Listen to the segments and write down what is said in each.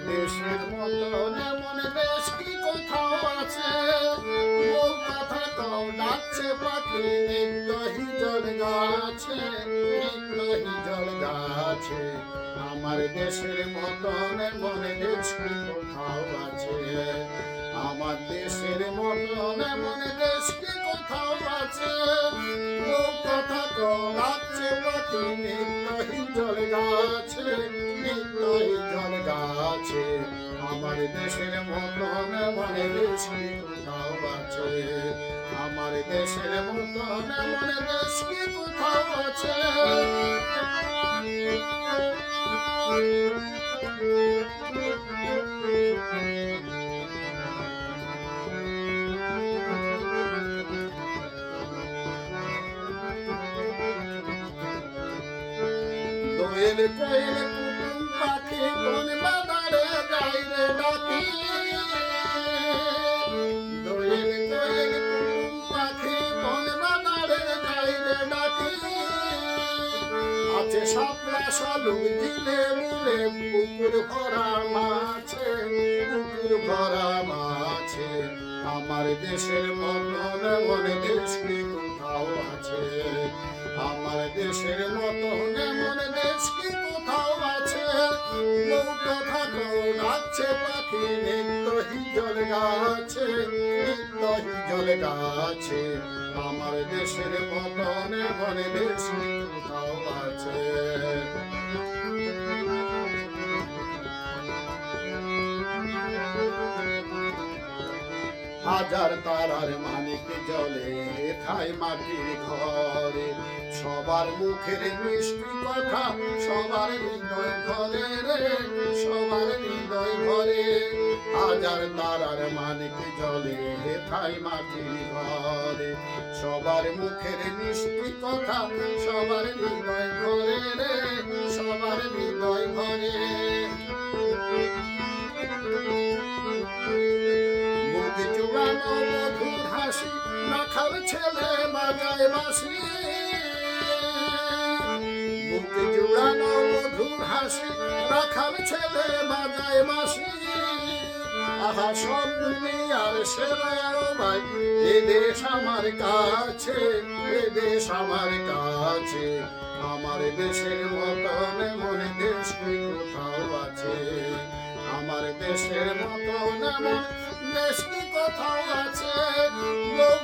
দেশের মতন এমন দেশ কি কোথাও আছে? কথা কও ডাকছে পাখি, নিত্য হিজল গাছে, নিত্য হিজল আমার দেশের মতন এমন দেশ কি কোথাও আছে? আমার দেশের মতন এমন দেশ কি কোথাও আছে? ও কথা কও ডাকছে পাখি নিত্য হিজল গাছে নিত্য হিজল গাছে আমার দেশের মতন এমন দেশ কি কোথাও আছে আমার দেশের মতন আছে। দোয়েল কোয়েল পাখি কোন দোয়েল পাখি কোন বাদারে গাইরে ডাকি। আছে শাপলা শালু দিলে মিলে পুকুর ভরা মাছে, পুকুর আমার দেশের মতন এমন দেশ কোথাও আছে? আমার দেশের মতন এমন হিজল গাছে নিত্য হিজল গাছে। আমার দেশের মতন মনে দেশ আছে। হাজার তারার মানিক জলে খাই মাটির ঘরে। সবার মুখের মিষ্টি কথা, সবার হৃদয় ঘরে রে, সবার হৃদয় ঘরে হাজার তারার মানিক জলে খাই মাটির ঘরে। সবার মুখের মিষ্টি কথা, সবার হৃদয় ছেলে বাজায় বাসি মুখ জুড়ানো মধুর হাসি, রাখাল ছেলে বাজায় বাসি আহা সব দুনিয়ার সেরা ভাই, এ দেশ আমার কাছে, এ দেশ আমার কাছে। আমার দেশের মতন এমন দেশ কোথাও আছে? আমার দেশের মতন এমন দেশ কি কোথাও আছে?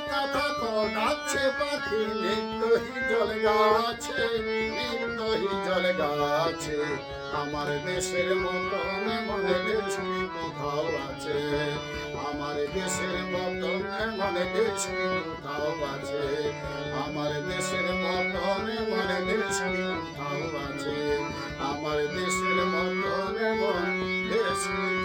কথা তো ডাকছে পাখি, নিত্য হিজল গাছে হিজল গাছে। আমার দেশের মতন এমন দেশ কি কোথাও আছে? আমার দেশের মতন মনে দেশ কি কোথাও আছে? আমার দেশের মতন মনে দেশ কি কোথাও আছে? আমার দেশের মতন এমন দেশ কি